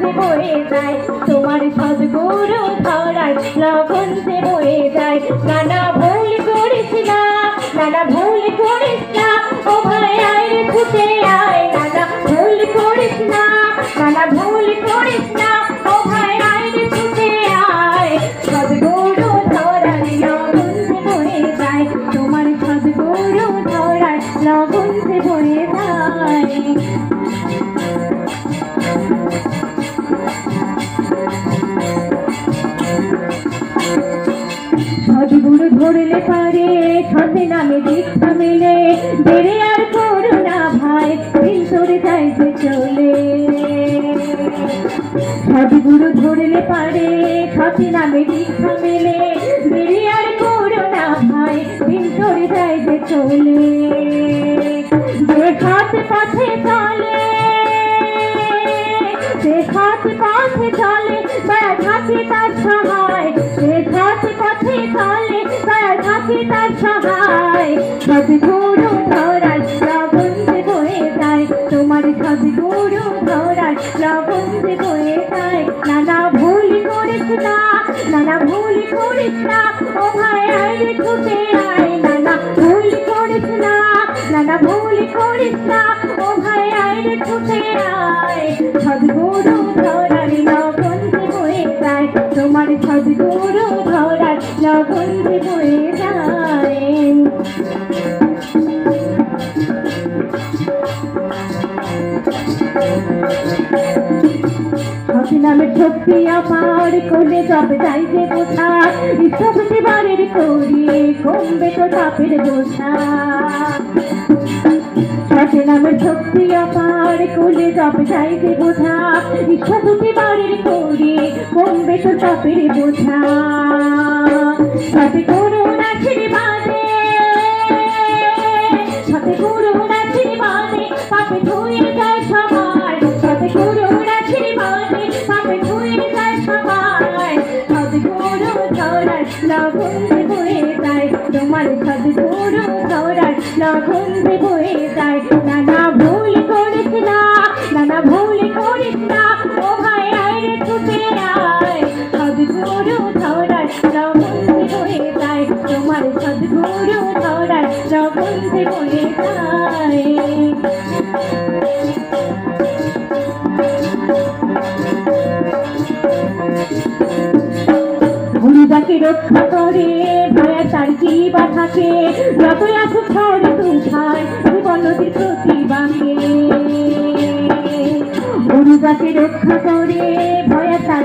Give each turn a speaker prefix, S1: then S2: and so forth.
S1: যে বয়ে যায়। তোমার সদগুরু ধরায় লগন যে বয়ে যায়। নানা ভুল করেছিলাম, নানা ভুল করিস ধরলে পারে সতে নামে দীক্ষা মেলে। বেড়ে আর করুণা ভাই ভিতরে যাইতে চলে। সদগুরু ধরলে পারে সতে নামে দীক্ষা মেলে। বেড়ে আর করুণা ভাই ভিতরে যাইতে চলে। যে হাত পথে চলে, সে হাত পথে চলে সহায়। সদগুরু ধরার লগন যে বয়ে যায়। তোমার সদগুরু ধরার লগন যে বয়ে যায়। নানা ভুল করিস না নানা ভুল করিস না ও ভাই আইরে ছুটে আয়। নানা ভুল করিস না নানা ভুল করিস না ও ভাই আইরে ছুটে আয়। সদগুরু ধরার যে তোমার সদগুরু ধরার লগন যে বয়ে যায় নামের শক্তি আমার কোলে জব যাইতে বোঝা ইচ্ছাপতি বাড়ির করি কমবে তো চাপের বোঝা। হাসি নামের শক্তি আমার কোলে জব যাইতে বোঝা ইচ্ছাপতি বাড়ির করি কমবে তো চাপের বোঝা? সাথে ছিড়ে বাঁধে। সাথে ছিড়ে বাঁধে, পাপে ধুয়ে যায় সবার। সাথে ছিড়ে বাঁধে, পাপে ধুয়ে যায় সবার। সদগুরু ধরার লগন যে বয়ে যায়। তোমার সদগুরু ধরার লগন যে বয়ে যায়। তোমার সদগুরু ধরার লগন যে বয়ে যায় গুরু যাকে রক্ষা করে, ভায়া তার কি বা থাকে। যতই আসো ছড়ে তুষার জীবন নদীর প্রতি বাঁধে গুরু যাকে রক্ষা করে, ভয়া তার